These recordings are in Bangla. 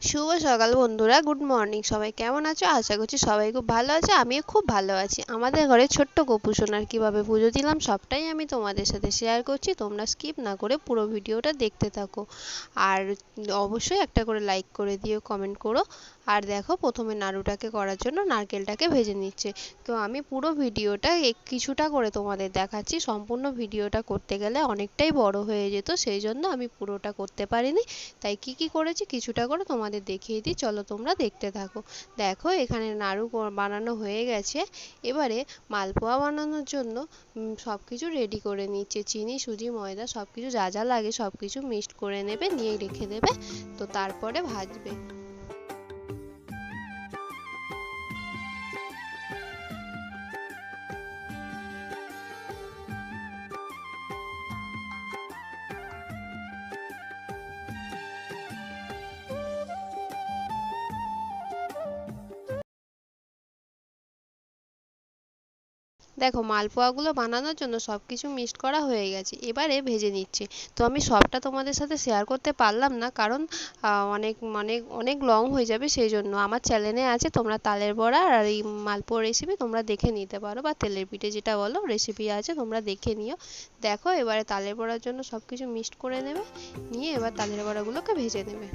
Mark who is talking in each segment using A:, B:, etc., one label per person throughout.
A: শুভ সকাল বন্ধুরা, গুড মর্নিং। সবাই কেমন আছো? আশা করছি সবাই খুব ভালো আছে, আমিও খুব ভালো আছি। আমাদের ঘরে ছোট্ট কপু সোনার কীভাবে পুজো দিলাম সবটাই আমি তোমাদের সাথে শেয়ার করছি। তোমরা স্কিপ না করে পুরো ভিডিওটা দেখতে থাকো। আর অবশ্যই একটা করে লাইক করে দিও কমেন্ট করো। আর দেখো প্রথমে নাড়ুটাকে করার জন্য নারকেলটাকে ভেজে নিচ্ছে। তো আমি পুরো ভিডিওটা কিছুটা করে তোমাদের দেখাচ্ছি। সম্পূর্ণ ভিডিওটা করতে গেলে অনেকটাই বড় হয়ে যেত, সেই জন্য আমি পুরোটা করতে পারিনি। তাই কি কি করেছি কিছুটা করে তোমাদের দেখিয়ে দিই। চলো তোমরা দেখতে থাকো। দেখো এখানে নাড়ু বানানো হয়ে গেছে। এবারে মালপোয়া বানানোর জন্য সব কিছু রেডি করে নিচ্ছে। চিনি, সুজি, ময়দা সব কিছু যা যা লাগে সব কিছু মিক্সড করে নেবে, নিয়ে রেখে দেবে। তো তারপরে ভাজবে। দেখো মালপোয়াগুলো বানানোর জন্য সব কিছু মিক্সড করা হয়ে গেছে, এবারে ভেজে নিচ্ছে। তো আমি সবটা তোমাদের সাথে শেয়ার করতে পারলাম না, কারণ অনেক মানে অনেক লং হয়ে যাবে সেই জন্য আমার চ্যানেলে আছে, তোমরা তালের বড়া আর এই মালপোয়া রেসিপি তোমরা দেখে নিতে পারো, বা তেলের পিঠে যেটা বলো রেসিপি আছে তোমরা দেখে নিও। দেখো, এবারে তালের বড়ার জন্য সব কিছু মিক্সড করে নেবে, নিয়ে এবার তালের বড়াগুলোকে ভেজে নেবে।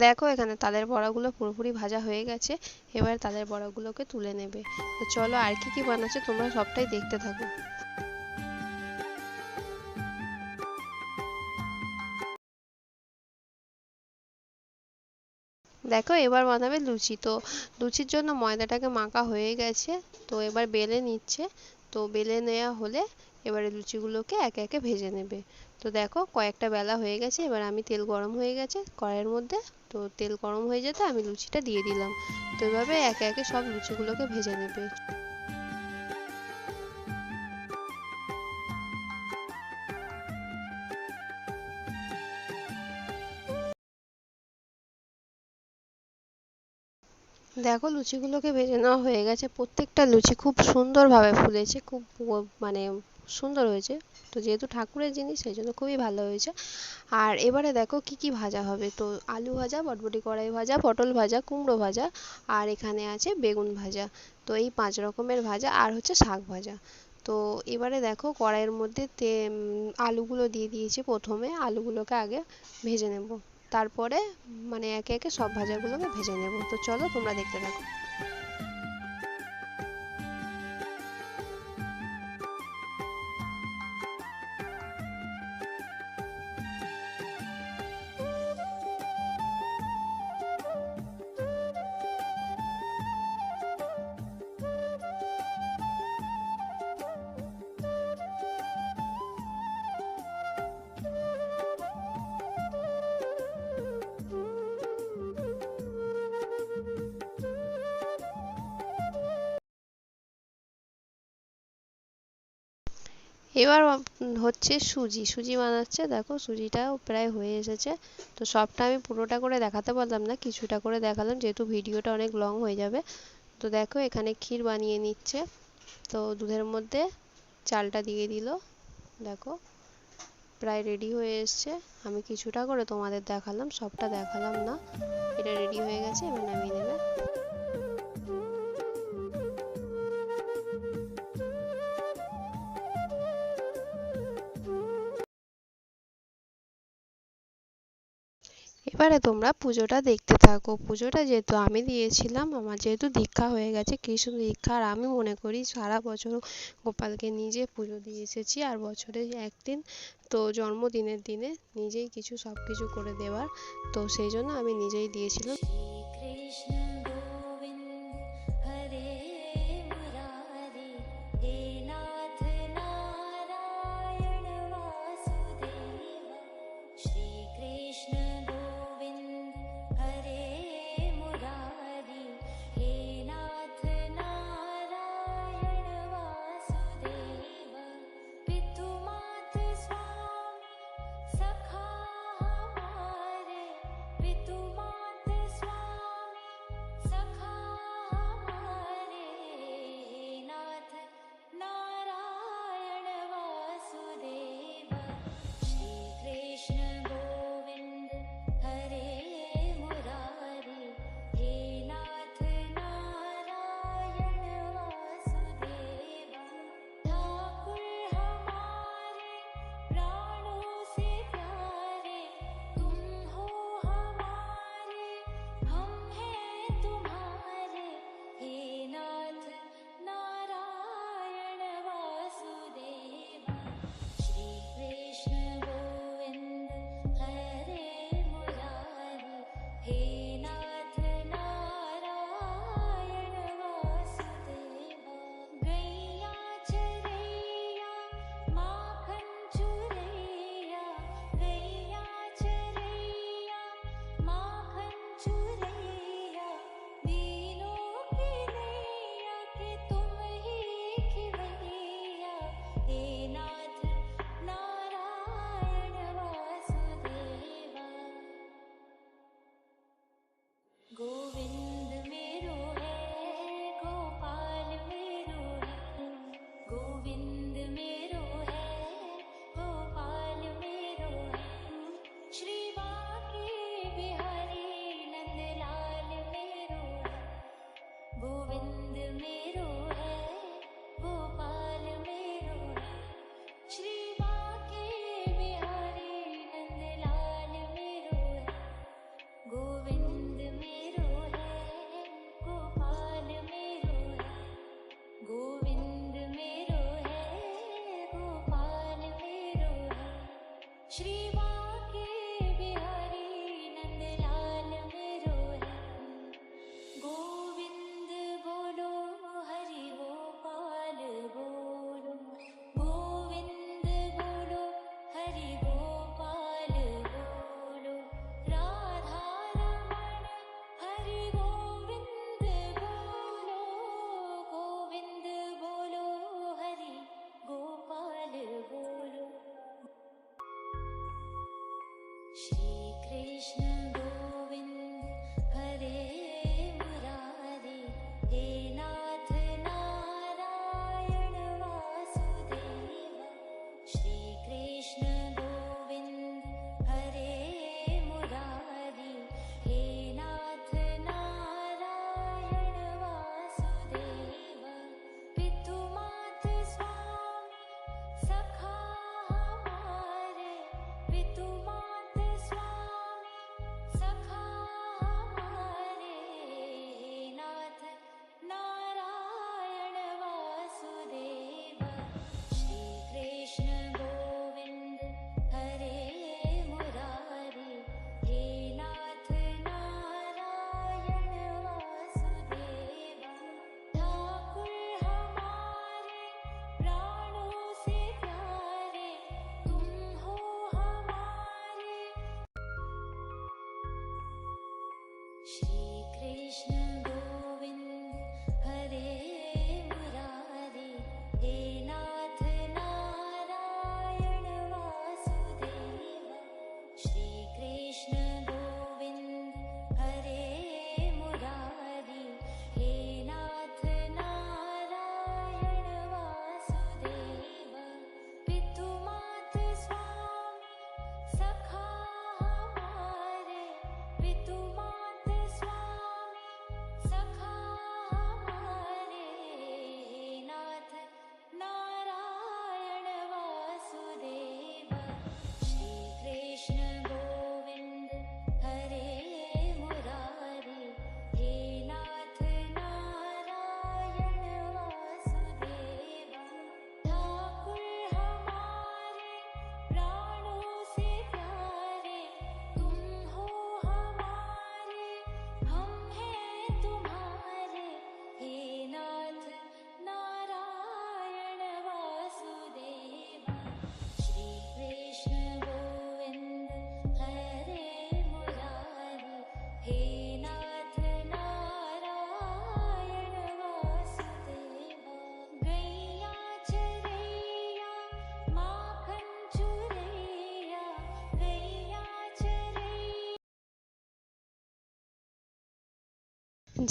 A: দেখো এখানে তালের বড়াগুলো পুরোপুরি ভাজা হয়ে গেছে, এবার তালের বড়াগুলোকে তুলে নেবে। তো চলো আর কি কি বানাচ্ছে তোমরা সবটাই দেখতে থাকো। দেখো এবার বানাবে লুচি। তো লুচির জন্য ময়দাটাকে মাখা হয়ে গেছে, তো এবার বেলে নিচ্ছে। তো বেলে নেওয়া হলে এবারে লুচিগুলোকে একে একে ভেজে নেবে। তো দেখো কয়েকটা বেলা হয়ে গেছে, এবার আমি তেল গরম হয়ে গেছে কড়াইয়ের মধ্যে। তো তেল গরম হয়ে যেতে আমি লুচিটা দিয়ে দিলাম। তো এভাবে একে একে সব লুচিগুলোকে ভেজে নেবে। দেখো লুচিগুলোকে ভেজে নেওয়া হয়ে গেছে। প্রত্যেকটা লুচি খুব সুন্দরভাবে ফুলেছে, খুব মানে সুন্দর হয়েছে। তো যেহেতু ঠাকুরের জিনিস, সেই জন্য খুবই ভালো হয়েছে। আর এবারে দেখো কি কি ভাজা হবে। তো আলু ভাজা, বটবটি কড়াই ভাজা, পটল ভাজা, কুমড়ো ভাজা, আর এখানে আছে বেগুন ভাজা। তো এই পাঁচ রকমের ভাজা, আর হচ্ছে শাক ভাজা। তো এবারে দেখো কড়াইয়ের মধ্যে তে আলুগুলো দিয়ে দিয়েছি প্রথমে। আলুগুলোকে আগে ভেজে নেব। তারপরে মানে একে একে সব ভাজাগুলোকে ভেজে নেব। তো চলো তোমরা দেখতে থাকো। এবার হচ্ছে সুজি। সুজি বানাচ্ছে, দেখো সুজিটাও প্রায় হয়ে এসেছে। তো সবটা আমি পুরোটা করে দেখাতে পারলাম না, কিছুটা করে দেখালাম, যেহেতু ভিডিওটা অনেক লং হয়ে যাবে। তো দেখো এখানে ক্ষীর বানিয়ে নিচ্ছে। তো দুধের মধ্যে চালটা দিয়ে দিল। দেখো, প্রায় রেডি হয়ে এসছে। আমি কিছুটা করে তোমাদের দেখালাম, সবটা দেখালাম না। এটা রেডি হয়ে গেছে, এবার নামিয়ে নেবে।
B: এবারে তোমরা পুজোটা দেখতে থাকো। পুজোটা যেহেতু আমি দিয়েছিলাম, আমার যেহেতু দীক্ষা হয়ে গেছে, কৃষ্ণ দীক্ষা, আর আমি মনে করি সারা বছর গোপালকে নিজে পুজো দিয়ে এসেছি, আর বছরে একদিন তো জন্মদিনের দিনে নিজেই কিছু সব কিছু করে দেওয়ার। তো সেই জন্য আমি নিজেই দিয়েছিলাম।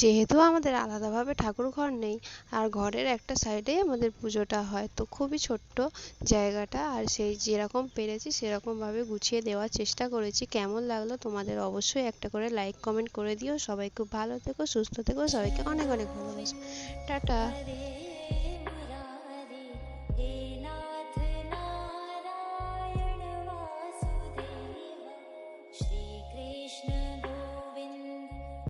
A: যেহেতু আমাদের আলাদাভাবে ঠাকুর ঘর নেই, আর ঘরের একটা সাইডেই আমাদের পুজোটা হয়। তো খুবই ছোট্ট জায়গাটা, আর সেই যেরকম পেরেছি সেরকমভাবে গুছিয়ে দেওয়ার চেষ্টা করেছি। কেমন লাগল তোমাদের অবশ্যই একটা করে লাইক কমেন্ট করে দিও। সবাই খুব ভালো থেকো, সুস্থ থেকো, সবাইকে অনেক অনেক ভালোবাসো। টাটা।